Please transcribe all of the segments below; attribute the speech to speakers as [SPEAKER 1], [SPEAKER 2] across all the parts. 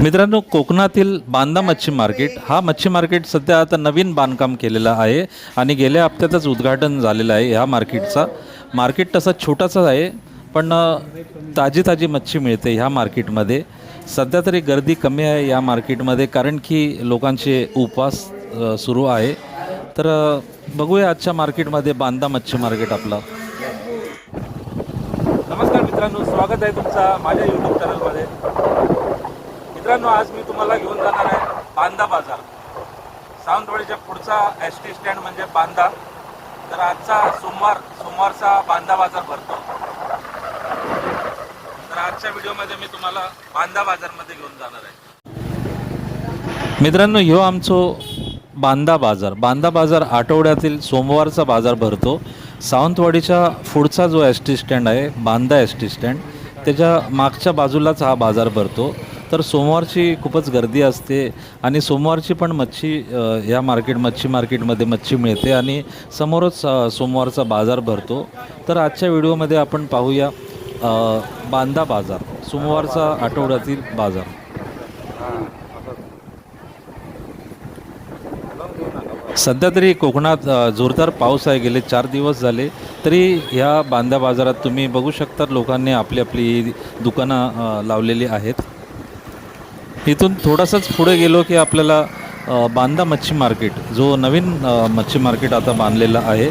[SPEAKER 1] मित्रांनो कोकणातील बांदा मच्छी मार्केट हा मच्छी मार्केट सध्या आता नवीन बांधकाम केलेला आहे आणि गेल्या हप्त्यातच उद्घाटन झालेलं आहे ह्या मार्केटचा. मार्केट तसा छोटासा आहे पण ताजी ताजी मच्छी मिळते ह्या मार्केटमध्ये. सध्या तरी गर्दी कमी आहे या मार्केटमध्ये कारण की लोकांचे उपवास सुरू आहे. तर बघूया आजच्या मार्केटमध्ये बांदा मच्छी मार्केट आपलं. नमस्कार मित्रांनो स्वागत आहे तुमचा माझ्या यूट्यूब चॅनलमध्ये मित्रांनो आज मी तुम्हाला घेऊन जाणार आहे बांदा बाजार. सावंतवाडीच्या पुढचा एस टी स्टँड म्हणजे बांदा. तर आजचा सोमवार सोमवारचा बांदा बाजार भरतो. तर आजच्या व्हिडिओमध्ये मी तुम्हाला बांदा बाजारमध्ये घेऊन जाणार आहे. मित्रांनो ह्यो आमचो बांदा बाजार. बांदा बाजार आठवड्यातील सोमवारचा बाजार भरतो. सावंतवाडीच्या पुढचा जो एस टी स्टँड आहे बांदा एस टी स्टँड त्याच्या मागच्या बाजूलाच हा बाजार भरतो. तर सोमवारची खूपच गर्दी असते आणि सोमवारची पण मच्छी या मार्केट मच्छी मार्केटमध्ये मच्छी मिळते आणि समोरच सोमवारचा बाजार भरतो. तर आजच्या व्हिडिओमध्ये आपण पाहूया बांदा बाजार सोमवारचा आठवड्यातील बाजार. सध्या तरी कोकणात जोरदार पाऊस आहे. गेले चार दिवस झाले तरी ह्या बांदा बाजारात तुम्ही बघू शकता लोकांनी आपली आपली दुकानं लावलेली आहेत. इथून थोडासाच पुढे गेलो की आपल्याला बांदा मच्छी मार्केट जो नवीन मच्छी मार्केट आता बांधलेला आहे.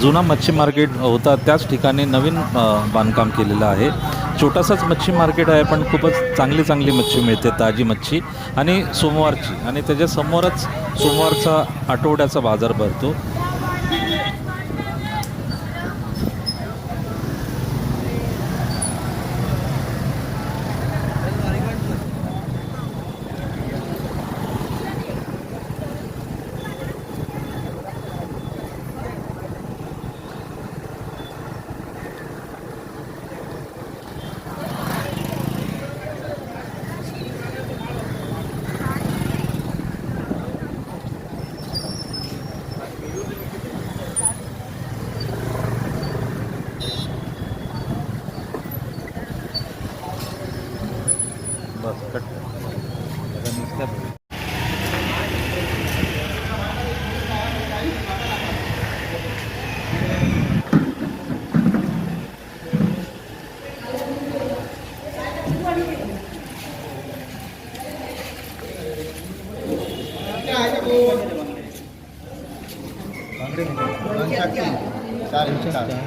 [SPEAKER 1] जुना मच्छी मार्केट होता त्याच ठिकाणी नवीन बांधकाम केलेलं आहे. छोटासाच मच्छी मार्केट आहे पण खूपच चांगली चांगली मच्छी मिळते ताजी मच्छी आणि सोमवारची. आणि त्याच्यासमोरच सोमवारचा आठवड्याचा बाजार भरतो.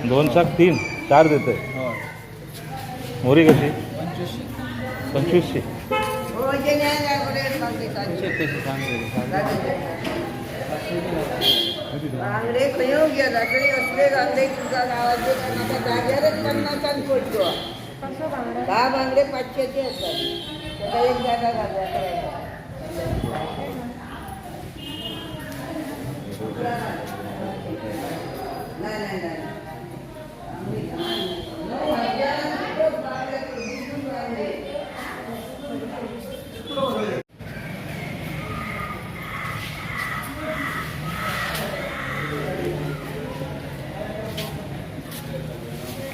[SPEAKER 1] दोन सात तीन चार देते मोरी कशी? पंचवीसशे.
[SPEAKER 2] बांगडे खंय गेला असले बांगडे तुझ्या गावाचे जाग्यारच पन्नासान दहा बांगडे पाचशेचे असतात एक जागा घालला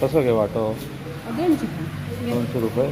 [SPEAKER 1] कसं काय वाटो दोनशे रुपये.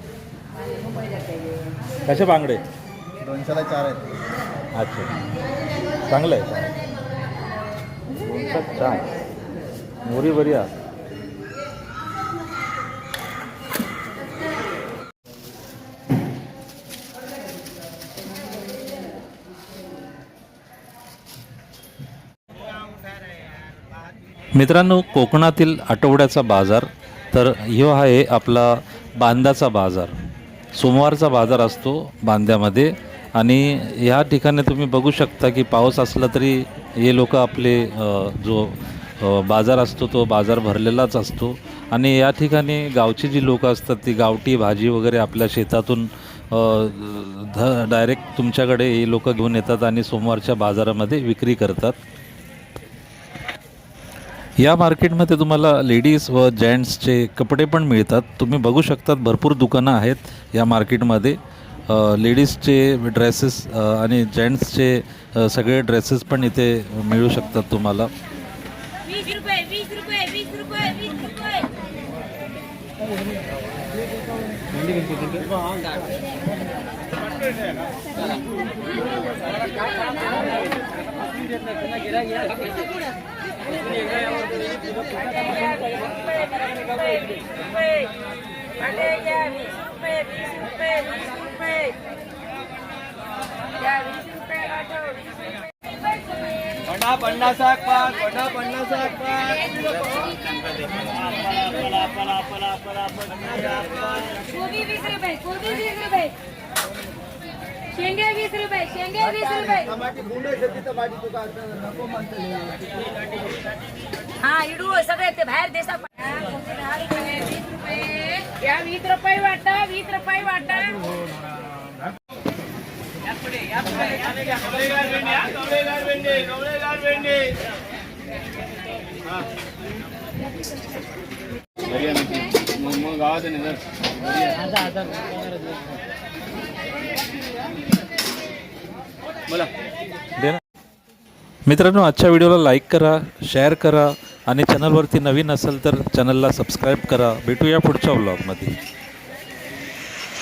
[SPEAKER 1] कसे बांगडे?
[SPEAKER 3] दोनशेला चार आहेत.
[SPEAKER 1] अच्छा. चांगलं आहे दोनशे चार मोरी बरी आहे. मित्रांनो कोकणातील आठवड्याचा बाजार तर ह्यो आहे आपला बांदाचा बाजार. सोमवारचा बाजार असतो बांद्यामध्ये आणि ह्या ठिकाणी तुम्ही बघू शकता की पाऊस असला तरी हे लोक आपले जो बाजार असतो तो बाजार भरलेलाच असतो. आणि या ठिकाणी गावची जी लोकं असतात ती गावठी भाजी वगैरे आपल्या शेतातून ध डायरेक्ट तुमच्याकडे हे लोकं घेऊन येतात आणि सोमवारच्या बाजारामध्ये विक्री करतात. या मार्केटमध्ये तुम्हाला लेडीज व जेंट्सचे कपडे पण मिळतात. तुम्ही बघू शकतात भरपूर दुकानं आहेत या मार्केटमध्ये. लेडीजचे ड्रेसेस आणि जेंट्सचे सगळे ड्रेसेस पण इथे मिळू शकतात तुम्हाला.
[SPEAKER 4] पन्ना रुपये वीस रुपये वीस रुपये वीस रुपये अंडे घ्या वीस रुपये वीस रुपये
[SPEAKER 3] पाच वडा पन्नासाक पाच
[SPEAKER 4] कोबी वीस रुपये कोबी वीस रुपये. शेंगे वीस रुपये शेंगे वीस रुपये. हा इडू सगळे ते बाहेर रुपये वीस रुपये या वीस रुपये वाटा. वीस रुपये वाटा
[SPEAKER 3] मग गावात बोला.
[SPEAKER 1] दे ना. मित्रांनो आजच्या व्हिडिओला लाईक करा शेअर करा आणि चॅनलवरती नवीन असेल तर चॅनलला सबस्क्राईब करा. भेटूया पुढच्या व्लॉगमध्ये